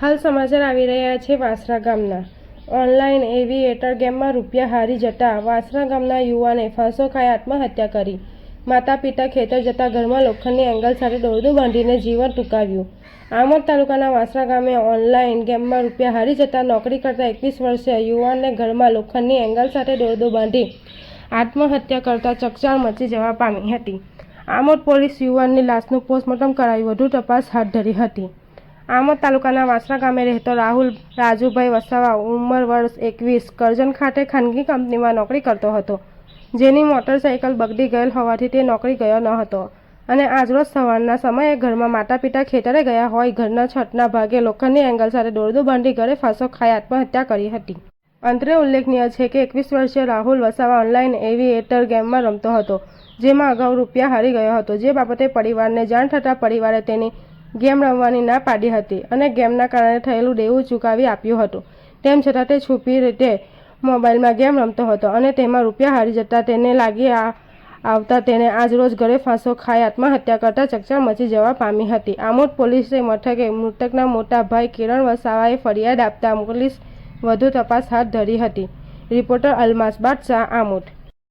હાલ સમાચાર આવી રહ્યા છે વાસરા ગામના. ઓનલાઈન એવિએટર ગેમમાં રૂપિયા હારી જતા વાસરા ગામના યુવાને ફાંસો ખાઈ આત્મહત્યા કરી. માતા પિતા ખેતર જતા ઘરમાં લોખંડની એંગલ સાથે દોરડું બાંધીને જીવન ટૂંકાવ્યું. આમોદ તાલુકાના વાસરા ગામે ઓનલાઈન ગેમમાં રૂપિયા હારી જતા નોકરી કરતા એકવીસ વર્ષીય યુવાનને ઘરમાં લોખંડની એંગલ સાથે દોરડું બાંધી આત્મહત્યા કરતા ચકચાર મચી જવા પામી હતી. આમોદ પોલીસ યુવાનની લાશનું પોસ્ટમોર્ટમ કરાવી વધુ તપાસ હાથ ધરી હતી. આમોદ તાલુકાના વાસણા ગામે રહેતો રાહુલ રાજુભાઈ વસાવા ઉંમર વર્ષ એકવીસ કરજણ ખાતે ખાનગી કંપનીમાં નોકરી કરતો હતો. જેની મોટરસાઇકલ બગડી ગયેલ હોવાથી તે નોકરી ગયો ન હતો અને આજરોજ સવારના સમયે ઘરમાં માતા પિતા ખેતરે ગયા હોય ઘરના છતના ભાગે લોખંડની એંગલ સાથે દોરડું બાંધી ઘરે ફાંસો ખાઈ આત્મહત્યા કરી હતી. અંતરે ઉલ્લેખનીય છે કે એકવીસ વર્ષીય રાહુલ વસાવા ઓનલાઈન એવિએટર ગેમમાં રમતો હતો, જેમાં અગાઉ રૂપિયા હારી ગયો હતો. જે બાબતે પરિવારને જાણ થતાં પરિવારે તેની ગેમ રમવાની ના પાડી હતી અને ગેમના કારણે થયેલું દેવું ચૂકવી આપ્યું હતું. તેમ છતાં તે છુપી રીતે મોબાઈલમાં ગેમ રમતો હતો અને તેમાં રૂપિયા હારી જતા તેને લાગી આવતા તેને આજરોજ ઘરે ફાંસો ખાઈ આત્મહત્યા કરતા ચકચાર મચી જવા પામી હતી. આમોદ પોલીસે મથકે મૃતકના મોટા ભાઈ કિરણ વસાવાએ ફરિયાદ આપતા પોલીસ વધુ તપાસ હાથ ધરી હતી. રિપોર્ટર અલમાસ બાદશાહ આમોદ.